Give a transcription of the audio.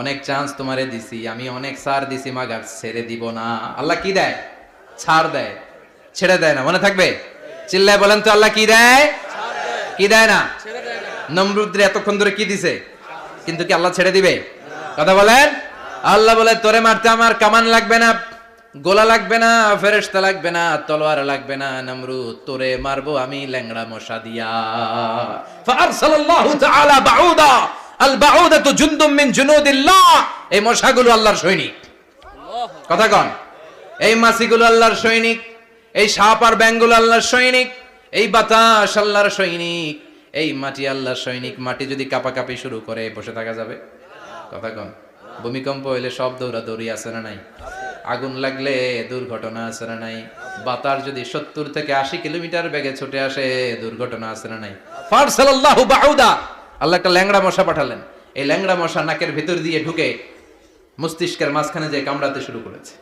অনেক চান্স তোমারে দিছি, আমি অনেক সার দিছি, মাগার ছেড়ে দিব না। আল্লাহ কি দেয়? ছাড় দেয়। ছেড়ে দেয় না, মনে থাকবে? চিল্লায় বলেন তো আল্লাহ কি দেয়? কি দেয় না? নমরুদ্রে এতক্ষণ ধরে কি দিছে? কিন্তু কি আল্লাহ ছেড়ে দিবে? কথা বলেন? আল্লাহ বলে, তোরে মারতে আমার কামান লাগবে না, গোলা লাগবে না, ফেরেশতা লাগবে না, তলোয়ার লাগবে না, নমরুদ, তোরে মারবো আমি ল্যাংড়া মশা দিয়া। আল বাউদাতু জুনদুম মিন জুনুদিল্লাহ। এই মশাগুলো আল্লাহর সৈনিক। কথা কন। এই মাছিগুলো আল্লাহর সৈনিক। এই সাপ আর ব্যাঙগুলো আল্লাহর সৈনিক। এই বাতাস আল্লাহর সৈনিক। এই মাটি আল্লাহর সৈনিক। মাটি যদি কাপাকাপি শুরু করে বসে থাকা যাবে? কথা কন। ভূমিকম্প হইলে সব দৌড়া দৌড়ি আছে না নাই? আগুন লাগলে দুর্ঘটনা আছে না নাই? বাতার যদি সত্তর থেকে আশি কিলোমিটার বেগে ছুটে আসে দুর্ঘটনা আছে না নাই? বাউদা আল্লাহ একটা ল্যাংড়া মশা পাঠালেন। এই ল্যাংড়া মশা নাকের ভেতর দিয়ে ঢুকে মস্তিষ্কের মাঝখানে যে কামড়াতে শুরু করেছে।